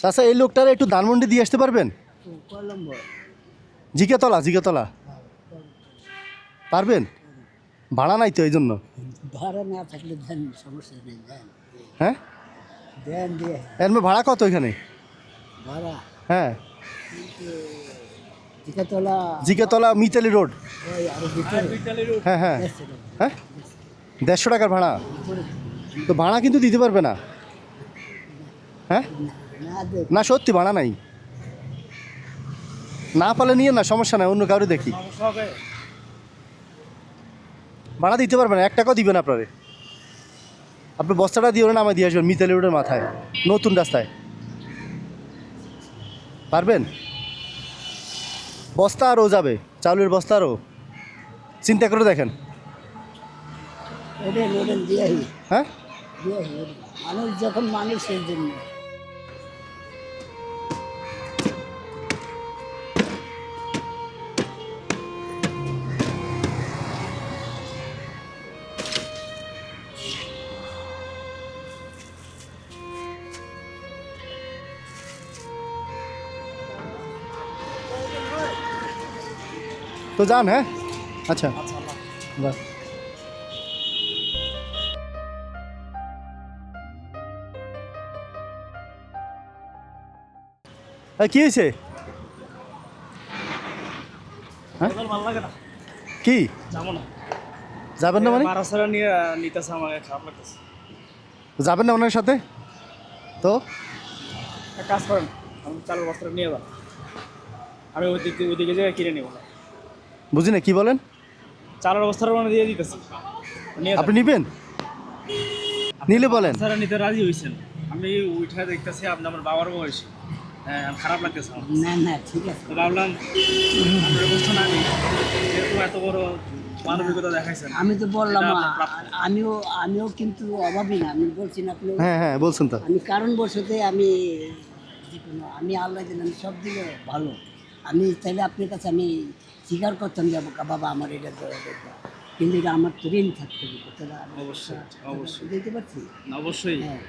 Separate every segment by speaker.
Speaker 1: চাচা এই লোকটার একটু ধানমন্ডি দিয়ে আসতে পারবেন? জিকেতলা জিকেতলা পারবেন? ভাড়া নাই তো এই জন্য?
Speaker 2: ভাড়া না থাকলে দেন সমস্যা নেই
Speaker 1: হ্যাঁ?
Speaker 2: দেন
Speaker 1: এর ভাড়া কত এখানে?
Speaker 2: ভাড়া?
Speaker 1: হ্যাঁ।
Speaker 2: জিকাতলা
Speaker 1: জিকেতলা মিতালি রোড।
Speaker 2: ওই আরও ভিতরে।
Speaker 1: হ্যাঁ হ্যাঁ। হ্যাঁ? দেড়শো টাকার ভাড়া? তো ভাড়া কিন্তু দিতে পারবে না। হ্যাঁ?
Speaker 2: না
Speaker 1: সত্যি ভাড়া নাই। না পালে নিয়ে না সমস্যা নাই অন্য কাউরে দেখি। ভাড়া দিতে পারবেন এক টাকাও দিবেন আপনারে। আপনি বস্তাটা দিয়ে ওরা নামাই দিয়ে আসবেন মিতালি রোডের মাথায় নতুন রাস্তায়। পারবেন? বস্তা আরও যাবে চাউলের বস্তা আরও চিন্তা করে দেখেন। হ্যাঁ।
Speaker 2: মানুষ যখন মানুষের জন্য।
Speaker 1: তো যান হ্যাঁ? আচ্ছা। বাহ। কি হয়েছে? হ্যাঁ? কি? যাবেন না মানে? যাবেন না ওনার সাথে? তো?
Speaker 3: কাজ করেন, আমি চালের বস্ত্র নিয়ে যান আমি ওইদিকে ওইদিকে যেয়ে কিনে নেব। না
Speaker 1: বুঝি না কি বলেন?
Speaker 3: চালের অবস্থার মানে দিয়ে দিতেছি।
Speaker 1: আপনি নিবেন? নিলে বলেন।
Speaker 3: স্যার নিতে রাজি হয়েছেন আমি উঠে দেখতেছি আপনি আমার বাবার বয়স। হ্যাঁ খারাপ লাগতেছে
Speaker 2: না না ঠিক আছে।
Speaker 3: তো ভাবলাম আপনার কষ্ট না নিই যেহেতু এত বড় মানবিকতা দেখাইছেন।
Speaker 2: আমি তো বললাম। আমিও আমিও কিন্তু অভাবী না আমি বলছি না আপনি
Speaker 1: হ্যাঁ হ্যাঁ বলছেন তো।
Speaker 2: আমি কারণ বসতে আমি যে কোনো আমি আল্লাহ দিলাম সব দিলে ভালো। আমি তাহলে আপনার কাছে আমি স্বীকার করতাম যে বাবা, বাবা আমার এটা দেওয়া দরকার কিন্তু এটা আমার তো ঋণ থাকতে হবে আমি
Speaker 3: অবশ্যই, অবশ্যই।
Speaker 2: দিতে পারছি?
Speaker 3: অবশ্যই।
Speaker 2: হ্যাঁ।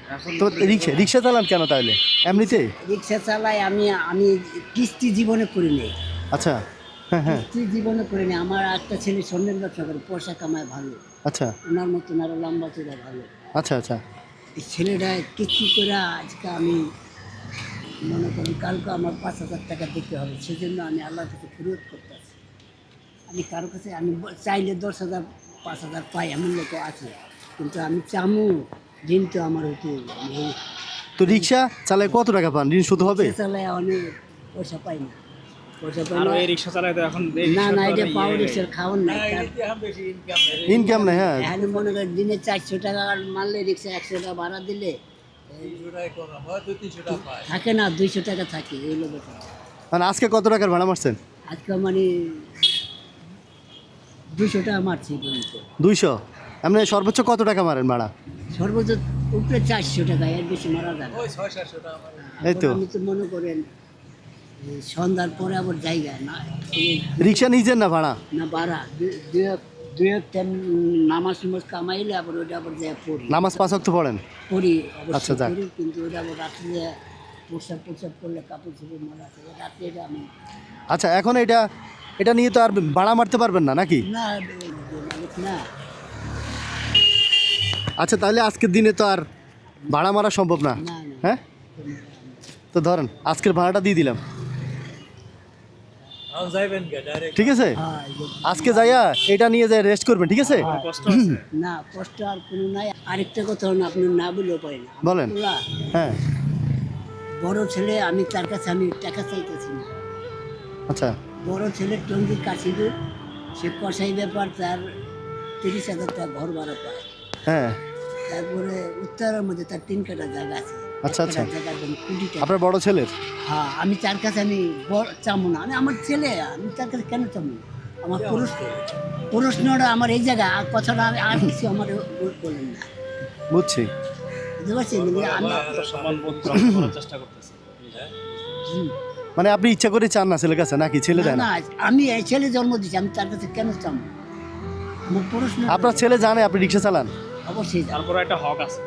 Speaker 1: তো রিক্সা রিক্সা চালান কেন তাহলে? এমনিতে?
Speaker 2: রিক্সা চালাই আমি আমি কিস্তি জীবনে করি নেই
Speaker 1: আচ্ছা হ্যাঁ হ্যাঁ।
Speaker 2: কিস্তি জীবনে করি নেই আমার একটা ছেলে স্বর্ণের ব্যবসা করে পয়সা কামায় ভালো।
Speaker 1: আচ্ছা।
Speaker 2: ওনার মতন আরও লম্বা চূড়া ভালো।
Speaker 1: আচ্ছা আচ্ছা।
Speaker 2: এই ছেলেটা কিস্তি করে আজকে আমি মনে করি কালকে আমার পাঁচ হাজার টাকা দিতে হবে সেজন্য আমি আল্লাহর কাছে ফেরত করতে আছি। আমি কারও কাছে আমি চাইলে দশ হাজার পাঁচ হাজার পাই এমন লোক আছে। কিন্তু আমি চামু ঋণ তো আমার হতে
Speaker 1: তো রিক্সা চালায় কত টাকা পান? ঋণ শুধু হবে?
Speaker 2: চালায় অনেক পয়সা পাই না। পাওয়ার
Speaker 3: ইয়ে-
Speaker 1: ইনকাম নেই। হ্যাঁ।
Speaker 2: মনে করেন দিনে চারশো টাকা মারলে রিক্সা একশো টাকা ভাড়া দিলে থাকে না দুইশো টাকা থাকে এই লোক
Speaker 1: মানে আজকে কত টাকার ভাড়া মারছেন?
Speaker 2: আজকে মানে দুইশো টাকা মারছি
Speaker 1: দুইশো? এমনি সর্বোচ্চ কত টাকা মারেন ভাড়া?
Speaker 2: সর্বোচ্চ উপরে চারশো টাকা এর বেশি মারা যায়
Speaker 1: এই তো।
Speaker 2: আমি তো মনে করেন সন্ধ্যার পরে আবার জায়গা না
Speaker 1: রিক্সা নিজের না ভাড়া?
Speaker 2: না ভাড়া দু- দুই টাইম নামাজ টামাজ কামাইলে আবার ওইটা আবার যায় পড়ি।
Speaker 1: নামাজ পাঁচ পড়েন?
Speaker 2: পড়ি
Speaker 1: আচ্ছা, যাক।
Speaker 2: কিন্তু ওইটা আবার রাত্রে প্রসাব প্রসাব করলে কাপড় চোপড় মরা আছে রাত্রে এটা আমি
Speaker 1: আচ্ছা এখন এটা এটা নিয়ে তো আর ভাড়া মারতে পারবেন না নাকি?
Speaker 2: না না।
Speaker 1: আচ্ছা তাহলে আজকের দিনে তো আর ভাড়া মারা সম্ভব না। হ্যাঁ? তো ধরেন আজকের ভাড়াটা দিয়ে দিলাম। ঠিক আছে?
Speaker 2: হ্যাঁ,
Speaker 1: আজকে যাইয়া এটা নিয়ে যাই রেস্ট করবেন ঠিক আছে?
Speaker 2: না কষ্ট আর কোনো নাই। আরেকটা কথা হলো আপনি না বলেও পাই না।
Speaker 1: বলেন। হ্যাঁ।
Speaker 2: বড় ছেলে আমি তার কাছে আমি টাকা চাইতেছি না।
Speaker 1: আচ্ছা।
Speaker 2: বড় ছেলে টঙ্গি কাশিদু সে কষাই ব্যাপার তার তিরিশ হাজার টাকা ঘর ভাড়া পায়।
Speaker 1: হ্যাঁ।
Speaker 2: তারপরে উত্তরের মধ্যে তার তিন কাটা জায়গা আছে।
Speaker 1: আচ্ছা, আচ্ছা। আপনার বড় ছেলের?
Speaker 2: হ্যাঁ আমি তার কাছে আমি বড় চামো না। আমি আমার ছেলে আমি তার কাছে কেন চামো? আমার পুরুষ। প্রশ্নটা আমার এই জায়গা। আর কথাটা আমি আর কিছু আমার বলেন না।
Speaker 1: বুঝছি।
Speaker 2: হুম।
Speaker 1: মানে আপনি ইচ্ছা করে চান না ছেলের কাছে নাকি ছেলে দেয় না?
Speaker 2: আমি এই ছেলে জন্ম দিচ্ছি আমি তার কাছে কেন চামো? আমার প্রশ্ন
Speaker 1: আপনার ছেলে জানে আপনি রিক্সা চালান?
Speaker 2: অবশ্যই।
Speaker 3: তারপরে একটা হক আছে।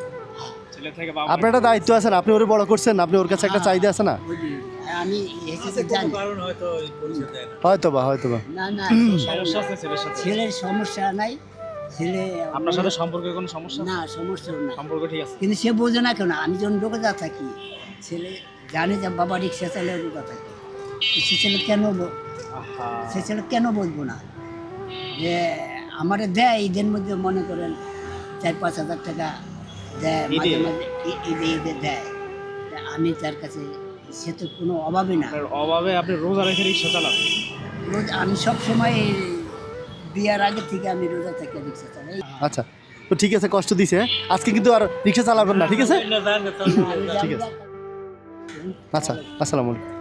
Speaker 1: আপনার একটা দায়িত্ব আছে না? আপনি ওরে বড় করছেন আপনি ওর কাছে একটা চাহিদা আছে না?
Speaker 2: আমি জানি।
Speaker 1: হয়তো বা হয়তো বা
Speaker 2: না। না
Speaker 3: সমস্যা আছে ছেলের সাথে?
Speaker 2: ছেলের সমস্যা নাই। ছেলে
Speaker 3: আপনার সাথে সম্পর্কে কোনো সমস্যা?
Speaker 2: না সমস্যা নাই।
Speaker 3: সম্পর্ক ঠিক আছে।
Speaker 2: কিন্তু সে বোঝে না কেন আমি যখন থাকি ছেলে জানে যে বাবা রিক্সা চালে রোগা থাকে। সে ছেলে কেন ব- সে ছেলে কেন বলব না? যে আমারে দেয় ঈদের মধ্যে মনে করেন চার পাঁচ হাজার টাকা দেয় মাঝে মাঝে ঈদে ঈদে দেয়। আমি তার কাছে সে তো কোনো অভাবই না।
Speaker 3: অভাবে আপনি রোজা রেখে রিক্সা চালান?
Speaker 2: রোজ আমি সব সময় বিয়ার আগে থেকে আমি রোজা থেকে রিক্সা চালাই।
Speaker 1: আচ্ছা তো ঠিক আছে কষ্ট দিছে। হ্যাঁ? আজকে কিন্তু আর রিক্সা চালাবেন না ঠিক আছে? ঠিক আছে। আচ্ছা আসসালামু আলাইকুম।